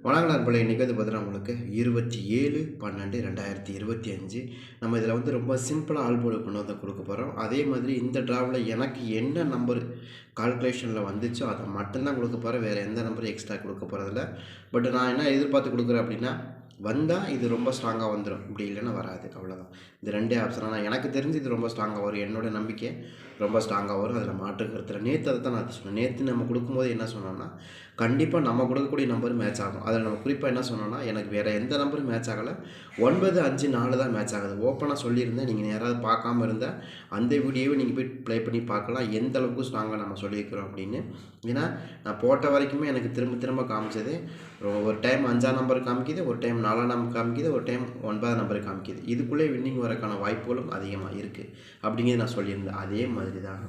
வணக்கம் நண்பர்களே இன்றைக்கி வந்து பார்த்தீங்கன்னா உங்களுக்கு இருபத்தி ஏழு பன்னெண்டு ரெண்டாயிரத்தி இருபத்தி அஞ்சு. நம்ம இதில் வந்து ரொம்ப சிம்பிளாக ஆல்போர்டு கொண்டு வந்து கொடுக்க போகிறோம் அதே மாதிரி இந்த ட்ராவில் எனக்கு என்ன நம்பர் கால்குலேஷனில் வந்துச்சோ அதை மட்டும்தான் கொடுக்க போகிறேன் வேறு எந்த நம்பரும் எக்ஸ்ட்ரா கொடுக்க போகிறதில்ல பட் நான் என்ன எதிர்பார்த்து கொடுக்குறேன் அப்படின்னா வந்தால் இது ரொம்ப ஸ்ட்ராங்காக வந்துடும் இப்படி இல்லைன்னா வராது. அவ்வளோதான் இது ரெண்டே ஆப்ஷன் ஆனால் எனக்கு தெரிஞ்சு இது ரொம்ப ஸ்ட்ராங்காக வரும். என்னோட நம்பிக்கை ரொம்ப ஸ்ட்ராங்காக வரும். அதில் மாற்று கருத்தில். நேற்று அதை தான் நான் சொன்னேன். நேற்று நம்ம கொடுக்கும்போது என்ன சொன்னோம்னா கண்டிப்பாக நம்ம கொடுக்கக்கூடிய நம்பர் மேட்ச் ஆகும். அதில் நம்ம குறிப்பாக என்ன சொன்னோம்னா எனக்கு வேறு எந்த நம்பரும் மேட்ச் ஆகலை. ஒன்பது அஞ்சு நாலு தான் மேட்ச் ஆகுது. ஓப்பனாக சொல்லியிருந்தேன். நீங்கள் யாராவது பார்க்காம இருந்தால் அந்த வீடியோவை நீங்கள் போய் ப்ளே பண்ணி பார்க்கலாம். எந்த அளவுக்கு ஸ்ட்ராங்காக நம்ம சொல்லியிருக்கிறோம் அப்படின்னு. ஏன்னா நான் போட்ட வரைக்குமே எனக்கு திரும்ப திரும்ப காமிச்சது ஒரு- டைம் அஞ்சாம் நம்பர் காமிக்குது ஒரு டைம் நாலாம் நம்பர் காமிக்குது ஒரு டைம் ஒன்பதாம் நம்பர் காமிக்குது. இதுக்குள்ளே வின்னிங் வரக்கான வாய்ப்புகளும் அதிகமாக இருக்குது அப்படிங்கிறது நான் சொல்லியிருந்தேன். அதே மாதிரி தான்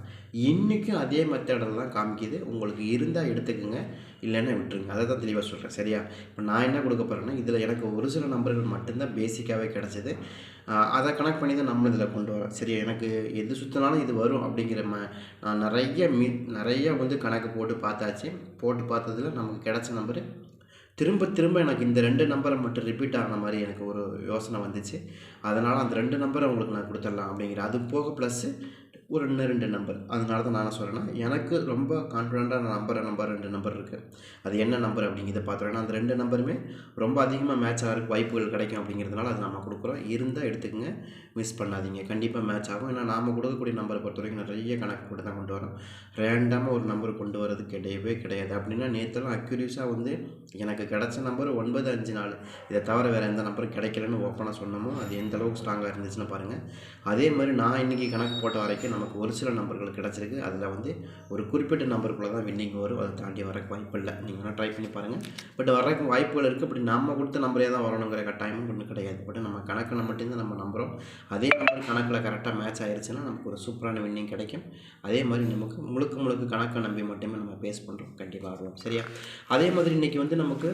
இன்றைக்கும் அதே மெத்தடில் தான் காமிக்குது. உங்களுக்கு இருந்தால் எடுத்துக்கோங்க இல்லைன்னா விட்டுருங்க. அதை தான் தெளிவாக சொல்கிறேன் சரியா? இப்போ நான் என்ன கொடுக்க போகிறேன்னா இதில் எனக்கு ஒரு சில நம்பர்கள் மட்டும்தான் பேசிக்காகவே கிடச்சிது. அதை கனெக்ட் பண்ணி தான் நம்ம இதில் கொண்டு வரோம். சரியா? எனக்கு எது சுற்றினாலும் இது வரும் அப்படிங்கிற ம நான் நிறைய மீ நிறைய வந்து கணக்கு போட்டு பார்த்தாச்சு. போட்டு பார்த்ததுல நமக்கு கிடச்ச நம்பரு திரும்ப திரும்ப எனக்கு இந்த ரெண்டு நம்பரை மட்டும் ரிப்பீட் ஆகின மாதிரி எனக்கு ஒரு யோசனை வந்துச்சு. அதனால் அந்த ரெண்டு நம்பரை உங்களுக்கு நான் கொடுத்துடலாம் அப்படிங்கிற அது போக ப்ளஸ்ஸு ஒரு இன்னும் ரெண்டு நம்பர் அதனால தான் நான் சொல்கிறேன்னா எனக்கு ரொம்ப கான்ஃபிடண்ட்டான நம்பர் நம்பர் ரெண்டு நம்பர் இருக்குது அது என்ன நம்பர் அப்படிங்கிறத பார்த்துருவேன் அந்த ரெண்டு நம்பருமே ரொம்ப அதிகமாக மேட்ச் ஆகிறதுக்கு வாய்ப்புகள் கிடைக்கும் அப்படிங்கிறதுனால அது நம்ம கொடுக்குறோம். இருந்தால் எடுத்துக்கங்க. மிஸ் பண்ணாதீங்க. கண்டிப்பாக மேட்ச் ஆகும். ஏன்னா நாம் கொடுக்கக்கூடிய நம்பரை பொறுத்த வரைக்கும் நிறைய கணக்கு போட்டு தான் கொண்டு வரோம். ரேண்டமாக ஒரு நம்பர் கொண்டு வரது கிடையவே கிடையாது. அப்படின்னா நேற்றுலாம் அக்யூரியஸாக வந்து எனக்கு கிடச்ச நம்பர் ஒன்பது அஞ்சு நாலு. இதை தவிர வேறு எந்த நம்பரும் கிடைக்கலன்னு ஓப்பனாக சொன்னமோ அது எந்த அளவுக்கு ஸ்ட்ராங்காக இருந்துச்சுன்னு பாருங்கள் அதே மாதிரி நான் இன்றைக்கி கணக்கு போட்ட வரைக்கும் நமக்கு ஒரு சில நம்பர்கள் கிடச்சிருக்கு. அதில் வந்து ஒரு குறிப்பிட்ட நம்பருக்குள்ளே தான் வின்னிங் வரும் அதை தாண்டி வரக்கு வாய்ப்பு இல்லை. நீங்கள் வேணால் ட்ரை பண்ணி பாருங்கள் பட் வரக்கு வாய்ப்புகள் இருக்குது அப்படி நம்ம கொடுத்த நம்பரே தான் வரணுங்கிற கட்டாயமும் ஒன்றும் கிடையாது. பட் நம்ம கணக்கில் மட்டும்தான் நம்ம நம்புகிறோம் அதே நம்பர் கணக்கில் கரெக்டாக மேட்ச் ஆயிடுச்சுன்னா நமக்கு ஒரு சூப்பரான வின்னிங் கிடைக்கும். அதே மாதிரி நமக்கு முழுக்க முழுக்க கணக்கை நம்பி மட்டுமே நம்ம பேஸ் பண்ணுறோம் கண்டிப்பாக ஆகலாம். சரியா? அதே மாதிரி இன்றைக்கி வந்து நமக்கு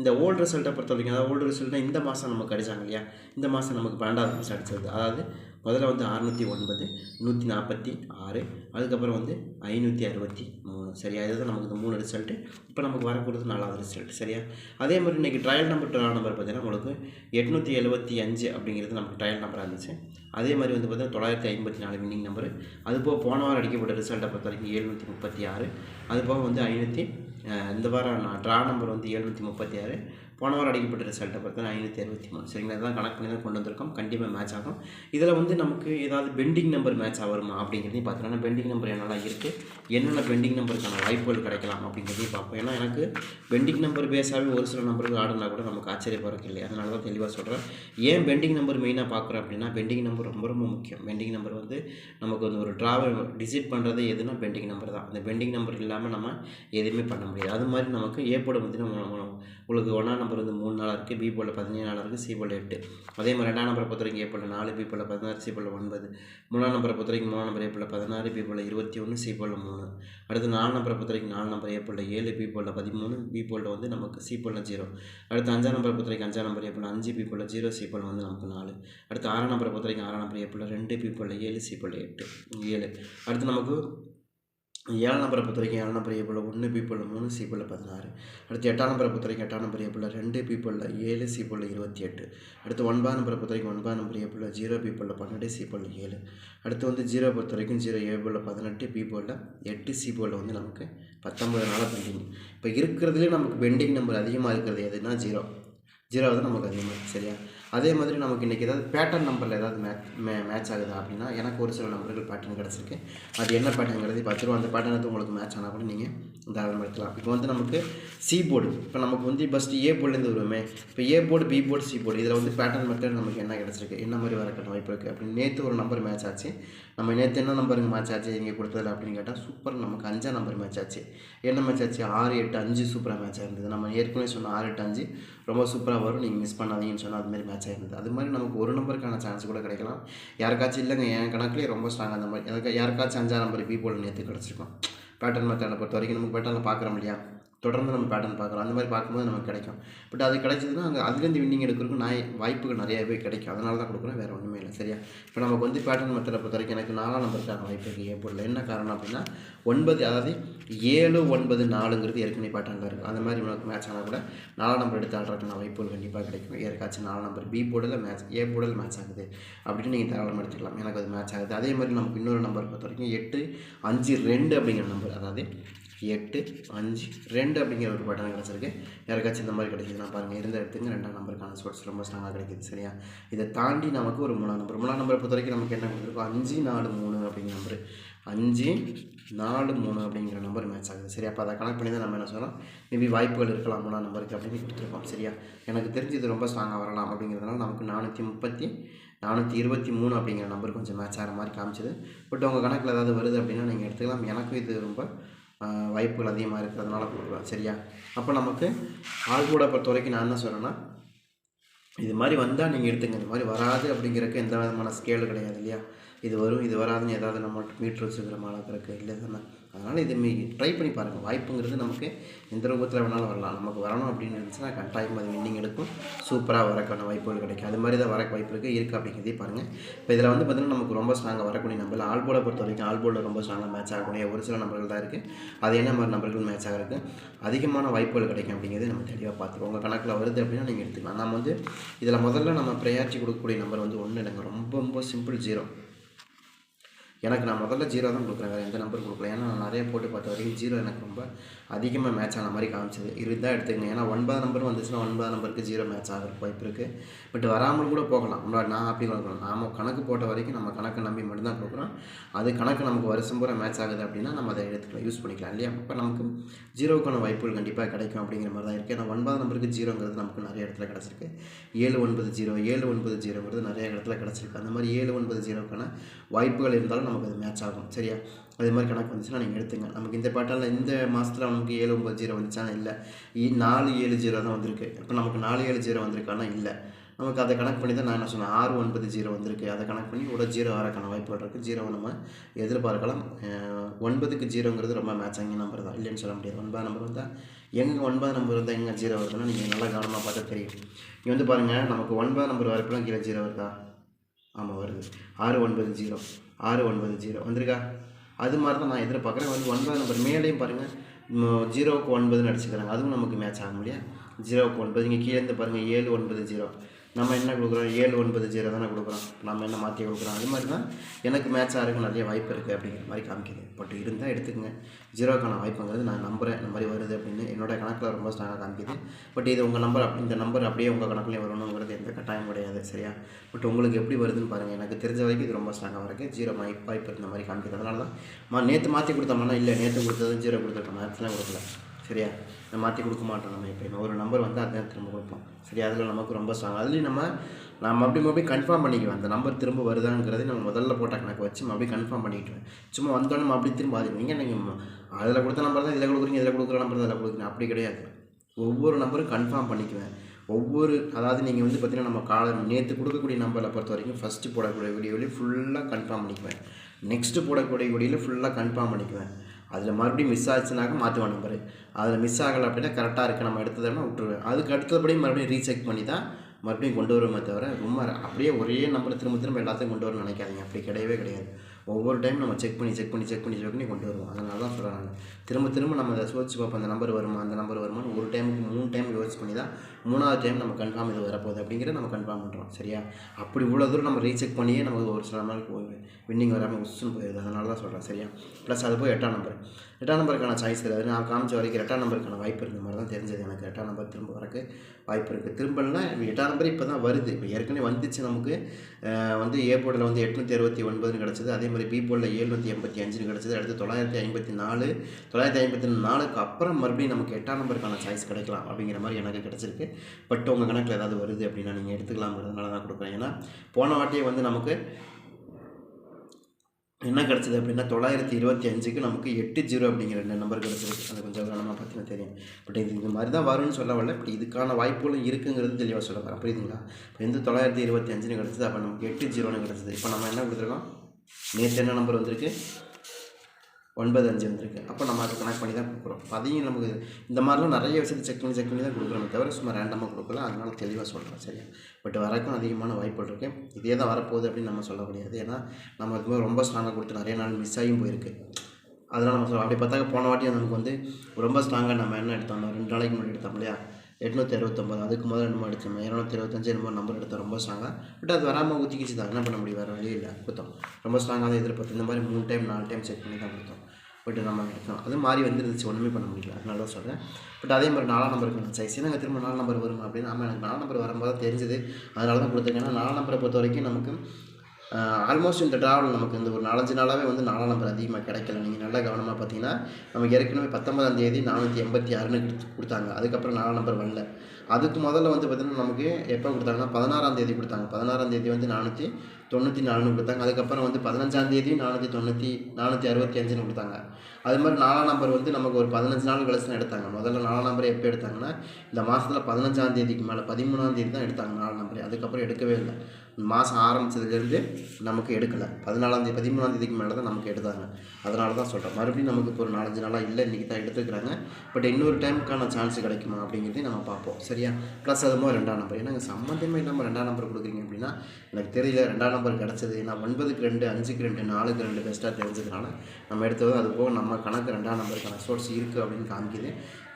இந்த ஓல்டு ரிசல்ட்டை பொறுத்த வரைக்கும் அதாவது ஓல்டு ரிசல்ட்னா இந்த மாதம் நமக்கு அடித்தாங்க இல்லையா? இந்த மாதம் நமக்கு பன்னெண்டாவது மாதம் அடிச்சது. அதாவது முதல்ல வந்து அறுநூற்றி ஒன்பது நூற்றி நாற்பத்தி ஆறு அதுக்கப்புறம் வந்து ஐநூற்றி அறுபத்தி மூணு. சரியா? இதுதான் நமக்கு இந்த மூணு ரிசல்ட்டு இப்போ நமக்கு வரக்கூடியது நாலாவது ரிசல்ட் சரியா? அதே மாதிரி இன்றைக்கி ட்ரையல் நம்பர் ட்ரையல் நம்பர் பார்த்தீங்கன்னா உங்களுக்கு எட்நூற்றி எழுபத்தி அஞ்சு அப்படிங்கிறது நமக்கு ட்ரையல் நம்பராக இருந்துச்சு. அதே மாதிரி வந்து பார்த்தீங்கன்னா தொள்ளாயிரத்தி ஐம்பத்தி நாலு வின்னிங் நம்பர் அது போக போன வாரம் அடிக்கப்பட்ட ரிசல்ட்டை பொறுத்த வரைக்கும் எழுநூற்றி முப்பத்தி ஆறு. அது போக வந்து ஐநூற்றி இந்த வாரம் ட்ரா நம்பர் வந்து எழுநூற்றி முப்பத்தி ஆறு. போன வாரம் அடிக்கப்பட்ட ரிசல்ட்டை பார்த்தீங்கன்னா ஐநூற்றி அறுபத்தி மூணு. சரிங்களா? இதெல்லாம் கணக்கு பண்ணி தான் கொண்டு வந்திருக்கோம். கண்டிப்பாக மேட்ச் ஆகும். இதில் வந்து நமக்கு ஏதாவது பெண்டிங் நம்பர் மேட்ச் ஆகுமா அப்படிங்கிறதையும் பார்த்தோன்னா பெண்டிங் நம்பர் என்னெல்லாம் இருக்குது என்னென்ன பெண்டிங் நம்பருக்கான வாய்ப்புகள் கிடைக்கலாம் அப்படிங்கிறதையும் பார்ப்போம். ஏன்னா எனக்கு பெண்டிங் நம்பர் பேஸாகவே ஒரு சில நம்பருக்கு ஆடுனா கூட நமக்கு ஆச்சரியப்படுறதுக்கு இல்லை அதனால தான் தெளிவாக சொல்கிறேன் ஏன் பெண்டிங் நம்பர் மெயினாக பார்க்குறோம் அப்படின்னா பெண்டிங் நம்பர் ரொம்ப ரொம்ப முக்கியம். பெண்டிங் நம்பர் வந்து நமக்கு வந்து ஒரு ட்ராவல் டிசைட் பண்ணுறது எதுனா பெண்டிங் நம்பர் தான். அந்த பெண்டிங் நம்பர் இல்லாமல் நம்ம எதுவுமே பண்ண முடியாது. அது மாதிரி நமக்கு ஏ வந்து நம்ம உங்களுக்கு ஒன்றா நம்பர் வந்து மூணு நாளாக இருக்குது பி போல் பதினேழு நாளாக இருக்குது சி போல் எட்டு. அதே மாதிரி ரெண்டாம் நம்பரை பொறுத்த வரைக்கும் ஏ நாலு பி போல் பதினாறு சி போல் ஒன்பது. மூணாம் நம்பரை பொறுத்த வரைக்கும் மூணாம் நம்பர் ஏ பதினாறு பி போல் இருபத்தி ஒன்று சி போல் மூணு. அடுத்து நாலு நம்பரை பொறுத்த வரைக்கும் நாலு நம்பர் ஏ ஏழு பி போல் பதிமூணு பி போல் வந்து நமக்கு சி போல் ஜீரோ. அடுத்து அஞ்சாம் நம்பரை பொறுத்த வரைக்கும் அஞ்சாம் நம்பர் ஏ அஞ்சு பி போல் ஜீரோ சி போல் வந்து நமக்கு நாலு. அடுத்து ஆறாம் நம்பரை பொறுத்த வரைக்கும் ஆறாம் நம்பர் ஏ ரெண்டு பி போல் ஏழு சி போல் எட்டு. ஏழு. அடுத்து நமக்கு ஏழாம் நம்பரை பொறுத்த வரைக்கும் ஏழாம் நம்பர் ஏ ஒன்று பீப்புளில் மூணு சி போல் பதினாறு. அடுத்து எட்டாம் நம்பரை பொறுத்த வரைக்கும் எட்டாம் நம்பர் ஏ ரெண்டு பீப்புளில் ஏழு சி போல் இருபத்தி எட்டு. அடுத்து ஒன்பதாம் நம்பரை பொறுத்த வரைக்கும் ஒன்பதாம் நம்பர் ஏ ஜீரோ பீப்புளில் பன்னெண்டு சி ஏழு. அடுத்து வந்து ஜீரோ பொறுத்த வரைக்கும் ஜீரோ ஏ பதினெட்டு பி போல் எட்டு சி வந்து நமக்கு பத்தொம்பது நாளாக பெண்டிங் இப்போ இருக்கிறதுலேயே நமக்கு பெண்டிங் நம்பர் அதிகமாக இருக்கிறது எதுனா ஜீரோ ஜீரோ தான் நமக்கு அதிகமாக சரியா? அதே மாதிரி நமக்கு இன்றைக்கி ஏதாவது பேட்டர்ன் நம்பரில் ஏதாவது மே மே மேட்ச் ஆகுதா அப்படின்னா எனக்கு ஒரு சில நம்பர்கள் பேட்டர்ன் கிடச்சிருக்கு. அது என்ன பேட்டர்ங்கிறது பார்த்துருவோம் அந்த பேட்டர்ன் உங்களுக்கு மேட்ச் ஆனால் கூட நீங்கள் தாராளமாக எடுக்கலாம் இப்போ வந்து நமக்கு சி போர்டு இப்போ நமக்கு வந்து ஃபஸ்ட்டு ஏ போர்டுலேருந்து வருவோமே. இப்போ A board B board C board இதில் வந்து பேட்டர்ன் மெத்தட் நமக்கு என்ன கிடச்சிருக்கு? என்ன மாதிரி வரக்கான வாய்ப்பு இருக்குது அப்படின்னு நேற்று ஒரு நம்பர் மேட்ச் ஆச்சு. நம்ம நேற்று என்ன நம்பருக்கு மேட்ச் ஆச்சு? இங்கே கொடுத்ததில்ல அப்படின்னு கேட்டால் சூப்பர் நமக்கு அஞ்சாம் நம்பர் மேட்ச் ஆச்சு. என்ன மேட்ச் ஆச்சு? ஆறு எட்டு அஞ்சு சூப்பராக மேட்ச் ஆயிருந்தது நம்ம ஏற்கனவே சொன்ன ஆறு எட்டு அஞ்சு ரொம்ப சூப்பராக வரும். நீங்கள் மிஸ் பண்ணாதீங்கன்னு சொன்னால் அதுமாரி மேட்ச் ஆயிருந்தது. அது மாதிரி நமக்கு ஒரு நம்பருக்கான சான்ஸ் கூட கிடைக்கலாம். யாருக்காச்சும் இல்லைங்க என் கணக்குலேயே ரொம்ப ஸ்ட்ராங் அந்த மாதிரி யாருக்காச்சும் அஞ்சாம் நம்பர் பி போல் நேற்று கிடச்சிருக்கும். பேட்டர்ன் மெத்தடை பொறுத்த வரைக்கும் நமக்கு பேட்டர்னில் பார்க்குறோம் இல்லையா? தொடர்ந்து நம்ம பேட்டர்ன் பார்க்குறோம் அந்த மாதிரி பார்க்கும்போது நமக்கு கிடைக்கும். பட் அது கிடைச்சதுன்னா அங்கே அதுலேருந்து வின்னிங் எடுக்கிறதுக்கு நான் வாய்ப்புகள் நிறையாவே கிடைக்கும். அதனால தான் கொடுக்குறேன். வேறு ஒன்றுமே இல்லை. சரியா? இப்போ நமக்கு வந்து பேட்டர்ன் மெத்தடை பொறுத்த வரைக்கும் எனக்கு நாலாம் நம்பருக்கான வாய்ப்பு இருக்குது ஏ என்ன காரணம் அப்படின்னா ஒன்பது அதாவது ஏழு ஒன்பது நாலுங்கிறது ஏற்கனவே பேட்டர்னில் இருக்குது அந்த மாதிரி உனக்கு மேட்ச் ஆனால் கூட நாலாம் நம்பர் எடுத்து ஆடுறதுக்கான வாய்ப்புகள் கண்டிப்பாக கிடைக்கும். ஏற்காச்சும் நாலாம் நம்பர் பி போர்டில் மேட்ச் ஏ போர்டில் மேட்ச் ஆகுது. அப்படின்னு நீங்கள் தாராளமாக எடுத்துக்கலாம். எனக்கு அது மேட்ச் ஆகுது. அதே மாதிரி நமக்கு இன்னொரு நம்பர் பொறுத்த வரைக்கும் எட்டு அஞ்சு ரெண்டு அப்படிங்கிற நம்பர் அதாவது எட்டு அஞ்சு ரெண்டு அப்படிங்கிற ஒரு பட்டன் கிடச்சிருக்கு. யாருக்காச்சும் இந்த மாதிரி கிடைக்குதுன்னா பாருங்கள் இருந்த இடத்துக்கு ரெண்டாம் நம்பருக்கான ஸ்போர்ட்ஸ் ரொம்ப ஸ்ட்ராங்காக கிடைக்குது சரியா? இதை தாண்டி நமக்கு ஒரு மூணாம் நம்பர் மூணாம் நம்பரை பொறுத்த வரைக்கும் நமக்கு என்ன கொடுத்துருக்கோம்? அஞ்சு நாலு மூணு அப்படிங்கிற நம்பர் அஞ்சு நாலு மூணு அப்படிங்கிற நம்பர் மேட்ச் ஆகுது சரி? அப்போ அதை கனெக்ட் பண்ணி தான் நம்ம என்ன சொல்கிறோம் மேபி வாய்ப்புகள் இருக்கலாம் மூணாம் நம்பருக்கு அப்படின்னு கொடுத்துருக்கோம் சரியா? எனக்கு தெரிஞ்சு இது ரொம்ப ஸ்ட்ராங்காக வரலாம் அப்படிங்கிறதுனால நமக்கு நானூற்றி முப்பத்தி நானூற்றி இருபத்தி மூணு அப்படிங்கிற நம்பர் கொஞ்சம் மேட்ச் ஆகிற மாதிரி காமிச்சது. பட் உங்கள் கணக்கில் ஏதாவது வருது அப்படின்னா நீங்கள் எடுத்துக்கலாம். எனக்கும் இது ரொம்ப வாய்ப்புகள் அதிகமாக இருக்கிறதுனால கொடுக்குறோம். சரியா? அப்போ நமக்கு ஆள்கூட பொறுத்த வரைக்கும் நான் என்ன சொல்கிறேன்னா இது மாதிரி வந்தால் நீங்கள் எடுத்துங்க. இது மாதிரி வராது அப்படிங்கிறதுக்கு எந்த விதமான ஸ்கேலு கிடையாது இல்லையா? இது வரும் இது வராதுன்னு ஏதாவது நம்ம மீட்ரு வச்சுக்கிற மாதிரி இல்லை தானே? அதனால் இது மீ ட்ரை பண்ணி பாருங்கள் வாய்ப்புங்கிறது நமக்கு எந்த ரூபத்தில் வேணாலும் வரலாம். நமக்கு வரணும் அப்படின்னு இருந்துச்சுன்னா கட்டாயம் அது வின்னிங் எடுக்கும். சூப்பராக வரக்கான வாய்ப்புகள் கிடைக்கும். அது மாதிரி தான் வர வாய்ப்பு இருக்குது இருக்குது அப்படிங்கிறதே பாருங்கள் இப்போ இதில் வந்து பார்த்திங்கன்னா நமக்கு ரொம்ப ஸ்ட்ராங்காக வரக்கூடிய நம்பர் ஆல்போர்டை பொறுத்த வரைக்கும் ஆல்போர்டில் ரொம்ப ஸ்ட்ராங்காக மேட்ச் ஆகக்கூடிய ஒரு சில நம்பர்கள் தான் இருக்குது அது என்ன மாதிரி நம்பர்கள் மேட்ச் ஆகிறதுக்கு அதிகமான வாய்ப்புகள் கிடைக்கும் அப்படிங்கிறது நம்ம தெளிவாக பார்த்துருவோம் உங்கள் கணக்கில் வருது அப்படின்னா நீங்கள் எடுத்துக்கலாம். நம்ம வந்து இதில் முதல்ல நம்ம ப்ரையாரிட்டி கொடுக்கக்கூடிய நம்பர் வந்து ஒன்று இல்லைங்க. ரொம்ப ரொம்ப சிம்பிள் ஜீரோ எனக்கு நான் முதல்ல ஜீரோ தான் கொடுக்குறேன். வேறு எந்த நம்பர் கொடுக்கல. ஏன்னா நான் நிறைய போட்டு பார்த்த வரைக்கும் ஜீரோ எனக்கு ரொம்ப அதிகமாக மேட்ச் ஆன மாதிரி காமிச்சது. இருந்தால் எடுத்துக்கங்க. ஏன்னா ஒன்பது நம்பர் வந்துச்சுன்னா ஒன்பது நம்பருக்கு ஜீரோ மேட்ச் ஆகிறதுக்கு வாய்ப்பு இருக்குது பட் வராமல் கூட போகலாம். நம்மளோட நான் அப்படி கொடுக்குறோம் நாம கணக்கு போட்ட வரைக்கும் நம்ம கணக்கு நம்பி மட்டும்தான் கொடுக்குறோம். அது கணக்கு நமக்கு வருஷம் பூரா மேட்ச் ஆகுது அப்படின்னா நம்ம அதை எடுத்துக்கலாம். யூஸ் பண்ணிக்கலாம். இல்லையா? அப்போ நமக்கு ஜீரோவுக்கான வாய்ப்புகள் கண்டிப்பாக கிடைக்கும் அப்படிங்கிற மாதிரி தான் இருக்குது ஏன்னா ஒன்பது நம்பருக்கு ஜீரோங்கிறது நமக்கு நிறைய இடத்துல கிடச்சிருக்கு. ஏழு ஒன்பது ஜீரோ ஏழு ஒன்பது ஜீரோங்கிறது நிறைய இடத்துல கிடச்சிருக்கு. அந்த மாதிரி ஏழு ஒன்பது ஜீரோக்கான வாய்ப்புகள் இருந்தாலும் நமக்கு அது மேட்ச் ஆகும். சரியா? அதே மாதிரி கணக்கு வந்துச்சுன்னா நீங்கள் எடுத்துங்க. நமக்கு இந்த பாட்டால் இந்த மாதத்தில் நமக்கு ஏழு ஒன்பது ஜீரோ வந்துச்சானா இல்லை. இ- நாலு ஏழு ஜீரோ தான் வந்திருக்கு. இப்போ நமக்கு நாலு ஏழு ஜீரோ வந்திருக்கானா இல்லை. நமக்கு அதை கணக்கு பண்ணி தான் நான் என்ன சொன்னேன்? ஆறு ஒன்பது ஜீரோ வந்திருக்கு. அதை கணக்கு பண்ணி ஒரு ஜீரோ ஆறக்கான வாய்ப்புகள் இருக்குது ஜீரோவை நம்ம எதிர்பார்க்கலாம். ஒன்பதுக்கு ஜீரோங்கிறது ரொம்ப மேட்ச் ஆகிய நம்பர் தான். இல்லைன்னு சொல்ல முடியாது. ஒன்பது நம்பர் வந்தால் எங்கே ஒன்பது நம்பர் வந்தால் எங்கே ஜீரோ வருதுன்னா நீங்கள் நல்லா கவனமாக பார்த்தா தெரியும். இங்கே வந்து பாருங்கள் நமக்கு ஒன்பது நம்பர் வரப்பெல்லாம் கீழே ஜீரோ வருதா? ஆமாம் வருது. ஆறு ஒன்பது ஜீரோ. ஆறு ஒன்பது ஜீரோ. வந்திருக்கா? அது மாதிரி தான் நான் எதிர்பார்க்குறேன். வந்து ஒன்பது நம்பர் மேலேயும் பாருங்கள் ஜீரோவுக்கு ஒன்பதுன்னு அடிச்சுக்கிறாங்க. அதுவும் நமக்கு மேட்ச் ஆகும் இல்லையா ஜீரோவுக்கு ஒன்பது. இங்கே கீழே இருந்து பாருங்கள் ஏழு ஒன்பது ஜீரோ. நம்ம என்ன கொடுக்குறோம்? ஏழு ஒன்பது ஜீரோ தானே கொடுக்குறோம். நம்ம என்ன மாற்றி கொடுக்குறோம்? அது மாதிரி தான் எனக்கு மேட்ச் ஆகிறதுக்கு நிறைய வாய்ப்பு இருக்குது அப்படிங்கிற மாதிரி காமிக்குது. பட் இருந்தால் எடுத்துக்கங்க. ஜீரோக்கான வாய்ப்புங்கிறது நான் நம்புகிறேன் இந்த மாதிரி வருது அப்படின்னு என்னோட கணக்கில் ரொம்ப ஸ்ட்ராங்காக காமிக்குது. பட் இது உங்கள் நம்பர் இந்த நம்பர் அப்படியே உங்கள் கணக்குலேயே வரணுங்கிறது எந்த கட்டாயம் கிடையாது. சரியா? பட் உங்களுக்கு எப்படி வருதுன்னு பாருங்கள் எனக்கு தெரிஞ்ச வரைக்கும் இது ரொம்ப ஸ்ட்ராங்காக இருக்குது ஜீரோ வாய்ப்பு வாய்ப்பு இருந்த மாதிரி காமிக்குது. அதனால தான் நேற்று மாற்றி கொடுத்தோம்னா இல்லை நேற்று கொடுத்தது ஜீரோ கொடுத்துருக்கோம். மேட்ச்லாம் கொடுக்கல. சரியா? நான் மாற்றி கொடுக்க மாட்டோம் நம்ம எப்பயுமே ஒரு நம்பர் வந்து அதான் திரும்ப கொடுப்போம். சரி அதில் நமக்கு ரொம்ப ஸ்ட்ராங் அதுலேயும் நம்ம நான் மறுபடியும் மறுபடியும் கன்ஃபார்ம் பண்ணிக்குவேன் அந்த நம்பர் திரும்ப வருதாங்கிறதே நம்ம முதல்ல போட்ட கணக்கு வச்சு மறுபடியும் கன்ஃபார்ம் பண்ணிக்கிட்டுவேன் சும்மா வந்தோடனே மறுபடியும் திரும்ப அது நீங்கள் நீங்கள் அதில் கொடுத்த நம்பர் தான் இதில் கொடுக்குறீங்க இதில் கொடுக்குற நம்பர் தான் இதில் கொடுக்குறீங்க. அப்படி கிடையாது. ஒவ்வொரு நம்பரும் கன்ஃபார்ம் பண்ணிக்குவேன். ஒவ்வொரு அதாவது நீங்கள் வந்து பார்த்தீங்கன்னா நம்ம காலம் நேற்று கொடுக்கக்கூடிய நம்பரில் பொறுத்த வரைக்கும் ஃபஸ்ட்டு போடக்கூடிய வீடியோவிலேயே ஃபுல்லாக கன்ஃபார்ம் பண்ணிக்குவேன். நெக்ஸ்ட்டு போடக்கூடிய வீடியோவில் ஃபுல்லாக கன்ஃபார்ம் பண்ணிக்குவேன். அதில் மறுபடியும் மிஸ் ஆச்சுனாக்க மாற்றுவேன் நம்பரு அதில் மிஸ் ஆகலை அப்படின்னா கரெக்டாக இருக்குது நம்ம எடுத்ததுன்னா விட்டுருவேன். அதுக்கு அடுத்தபடி மறுபடியும் ரீசெக் பண்ணி தான் மறுபடியும் கொண்டு வருவோமே தவிர ரொம்ப அப்படியே ஒரே நம்பரை திரும்ப திரும்ப எல்லாத்தையும் கொண்டு வரணும்னு நினைக்காதீங்க. அப்படி கிடையவே கிடையாது. ஒவ்வொரு டைம் நம்ம செக் பண்ணி செக் பண்ணி செக் பண்ணி செக் பண்ணி கொண்டு வருவோம். அதனால தான் சொல்கிறேன் திரும்ப திரும்ப நம்ம அதை சோதிச்சு பார்ப்போம். அந்த நம்பர் வருமா அந்த நம்பர் வருமான்னு ஒரு டைமுக்கு மூணு டைம் யோசிச்சு பண்ணி தான் மூணாவது டைம் நம்ம கன்ஃபார்ம் இது வரப்போகுது அப்படிங்கிறத நம்ம கன்ஃபார்ம் பண்ணுறோம் சரியா? அப்படி இவ்வளோ தூரம் நம்ம ரீசெக் பண்ணியே நமக்கு ஒரு சில நாள் வின்னிங் வராமல் உசுன்னு போயிடுது. அதனால தான் சொல்கிறேன் சரியா? ப்ளஸ் அது போய் எட்டாம் நம்பர் எட்டாம் நம்பருக்கான சாய்ஸ் தெரியாது நான் காமிச்ச வரைக்கும் எட்டாம் நம்பருக்கான வாய்ப்பு இருந்த மாதிரி தான் தெரிஞ்சது எனக்கு. எட்டாம் நம்பர் திரும்ப வரக்கு வாய்ப்பு இருக்குது திரும்பலாம் எட்டாம் நம்பர் இப்போ தான் வருது. இப்போ ஏற்கனவே வந்துச்சு நமக்கு. வந்து ஏ போர்டில் வந்து எட்நூற்றி அறுபத்தி ஒன்பதுன்னு கிடச்சிது. அதே மாதிரி பி போர்டில் ஏழ்நூற்றி எண்பத்தி அஞ்சுன்னு கிடச்சிது. அடுத்து தொள்ளாயிரத்தி ஐம்பத்தி நாலு. தொள்ளாயிரத்தி ஐம்பத்தி நாலுக்கு அப்புறம் மறுபடியும் நமக்கு எட்டாம் நம்பருக்கான சாய்ஸ் கிடைக்கலாம் அப்படிங்கிற மாதிரி எனக்கு கிடச்சிருக்கு. பட் உங்கள் கணக்கில் ஏதாவது வருது அப்படின்னா நீங்கள் எடுத்துக்கலாம்ங்கிறதுனால தான் கொடுக்குறேன். ஏன்னா போன வாட்டியே வந்து நமக்கு என்ன கிடச்சிது அப்படின்னா தொள்ளாயிரத்தி இருபத்தி அஞ்சுக்கு நமக்கு எட்டு ஜீரோ அப்படிங்கிற ரெண்டு நம்பர் கிடச்சிருக்கு அது கொஞ்சம் கவனமாக பற்றின தெரியும். பட் இது இந்த மாதிரி தான் வரும்னு சொல்ல வரல. பட் இதுக்கான வாய்ப்புகளும் இருக்குங்கிறது தெளிவாக சொல்ல வரேன். புரியுதுங்களா? இப்போ எந்த தொள்ளாயிரத்தி இருபத்தி அஞ்சுன்னு கிடச்சிது அப்போ நமக்கு எட்டு ஜீரோன்னு கிடச்சிது. இப்போ நம்ம என்ன கொடுத்துருக்கோம்? நேற்று என்ன நம்பர் வந்திருக்கு? ஒன்பது அஞ்சு வந்துருக்கு. அப்போ நம்ம அதை கனெக்ட் பண்ணி தான் கொடுக்குறோம் அதையும் நமக்கு இந்த மாதிரிலாம் நிறைய விஷயத்தை செக் பண்ணி செக் பண்ணி தான் கொடுக்குறோமே தவிர சும்மா ரேண்டமாக கொடுக்கல. அதனால தெளிவாக சொல்கிறேன் சரியா? பட் வரைக்கும் அதிகமான வாய்ப்புகள் இருக்குது இதே தான் வரப்போகுது அப்படின்னு நம்ம சொல்ல முடியாது. ஏன்னா நம்ம இதுமாதிரி ரொம்ப ஸ்ட்ராங்காக கொடுத்து நிறைய நாள் மிஸ் ஆகியும் போயிருக்கு. அதெல்லாம் நம்ம சொல்ல அப்படி பார்த்தா போன வாட்டி நமக்கு வந்து ரொம்ப ஸ்ட்ராங்காக நம்ம என்ன எடுத்தோம் ரெண்டு நாளைக்கு முன்னாடி எடுத்தோம் இல்லையா? எட்நூற்றி அறுபத்தொம்பது. அதுக்கு முதல்ல நம்ம எடுத்தோம் இரநூத்தி இருபத்தஞ்சு என்னமோ நம்பர் எடுத்தோம். ரொம்ப ஸ்ட்ராங்காக பட் அது வராமல் ஊற்றிக்கிச்சு தான் என்ன பண்ண முடியும்? வேறு வழி இல்லை. கொடுத்தோம். ரொம்ப ஸ்ட்ராங்காக தான் எதிர்பார்த்து இந்த மாதிரி மூணு டைம் நாலு டைம் செக் பண்ணி தான் கொடுத்தோம். பட் நம்ம எடுத்தோம் அது மாறி வந்துருந்துச்சு. ஒன்றுமே பண்ண முடியல. அதனால தான் சொல்கிறேன் பட் அதே மாதிரி நாலாம் நம்பருக்கு சைஸ் நாங்கள் திரும்ப நாலு நம்பர் வரும் அப்படின்னு? ஆமாம் எனக்கு நாலு நம்பர் வரும்போது தான் தெரிஞ்சது. அதனால தான் கொடுத்துருக்கேன் ஏன்னா நாலு நம்பரை பொறுத்த வரைக்கும் நமக்கு ஆல்மோஸ்ட் இந்த ட்ராவல் நமக்கு இந்த ஒரு நாலஞ்சு நாளாகவே வந்து நாலாம் நம்பர் அதிகமாக கிடைக்கல. நீங்கள் நல்லா கவனமாக பார்த்தீங்கன்னா நமக்கு ஏற்கனவே பத்தொன்பதாம் தேதி நானூற்றி எண்பத்தி ஆறுன்னு கொடுத்தாங்க. அதுக்கப்புறம் நாலாம் நம்பர் வரல. அதுக்கு முதல்ல வந்து பார்த்திங்கன்னா நமக்கு எப்போ கொடுத்தாங்கன்னா பதினாறாம் தேதி கொடுத்தாங்க. பதினாறாம் தேதி வந்து நானூற்றி தொண்ணூற்றி நாலுன்னு கொடுத்தாங்க. அதுக்கப்புறம் வந்து பதினஞ்சாம் தேதி நானூற்றி தொண்ணூற்றி நானூற்றி அறுபத்தி அஞ்சுன்னு கொடுத்தாங்க. அது மாதிரி நாலாம் நம்பர் வந்து நமக்கு ஒரு பதினஞ்சு நாள் கழிச்சு தான் எடுத்தாங்க. முதல்ல நாலாம் நம்பர் எப்போ எடுத்தாங்கன்னா இந்த மாதத்தில் பதினஞ்சாம் தேதிக்கு மேலே பதிமூணாம் தேதி தான் எடுத்தாங்க நாலாம் நம்பர் அதுக்கப்புறம் எடுக்கவே இல்லை. மாதம் ஆரம்பிச்சதுலேருந்து நமக்கு எடுக்கலை. பதினாலாந்தேதி பதிமூணாந்தேதிக்கு மேலே தான் நமக்கு எடுத்தாங்க. அதனால தான் சொல்கிறேன் மறுபடியும் நமக்கு இப்போ ஒரு நாலஞ்சு நாளாக இல்லை இன்றைக்கி தான் எடுத்துக்கிறாங்க பட் இன்னொரு டைமுக்கான சான்ஸ் கிடைக்குமா அப்படிங்கிறதையும் நம்ம பார்ப்போம். சரியா? ப்ளஸ் அது மாதிரி ரெண்டாம் நம்பர். ஏன்னா சம்மந்தமே இல்லாமல் ரெண்டாம் நம்பர் கொடுக்குறீங்க அப்படின்னா எனக்கு தெரியல ரெண்டாம் நம்பர் கிடச்சது. ஏன்னா ஒன்பதுக்கு ரெண்டு அஞ்சுக்கு ரெண்டு நாலுக்கு ரெண்டு பெஸ்ட்டாக தெரிஞ்சதுனால நம்ம எடுத்தது அது போக நம்ம கணக்கு ரெண்டாம் நம்பருக்கான சோர்ஸ் இருக்குது அப்படின்னு காமிக்குது.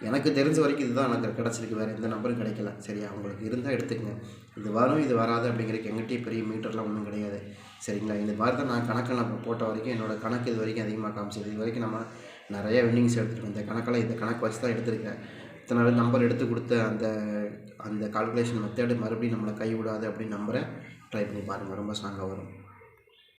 எனக்கு தெரிஞ்ச வரைக்கும் இதுதான் எனக்கு கிடச்சிருக்கு வேறு எந்த நம்பரும் கிடைக்கல. சரியா? உங்களுக்கு இருந்தால் எடுத்துக்கங்க. இது வரும் இது வராது அப்படிங்கிறதுக்கு எங்கிட்டயும் பெரிய மீட்டர்லாம் ஒன்றும் கிடையாது. சரிங்களா? இந்த மாதிரி தான் நான் கணக்கை நான் போட்ட வரைக்கும் என்னோடய கணக்கு இது வரைக்கும் அதிகமாக காமிச்சது. இது வரைக்கும் நம்ம நிறைய வின்னிங்ஸ் எடுத்துருக்கோம். இந்த கணக்கெல்லாம் இந்த கணக்கு வச்சு தான் எடுத்திருக்கேன். இத்தனை நாள் நம்பர் எடுத்து கொடுத்த அந்த அந்த கால்குலேஷன் மெத்தேடு மறுபடியும் நம்மளை கைவிடாது அப்படின்னு நம்புகிறேன் ட்ரை பண்ணி பாருங்கள் ரொம்ப ஸ்ட்ராங்காக வரும்.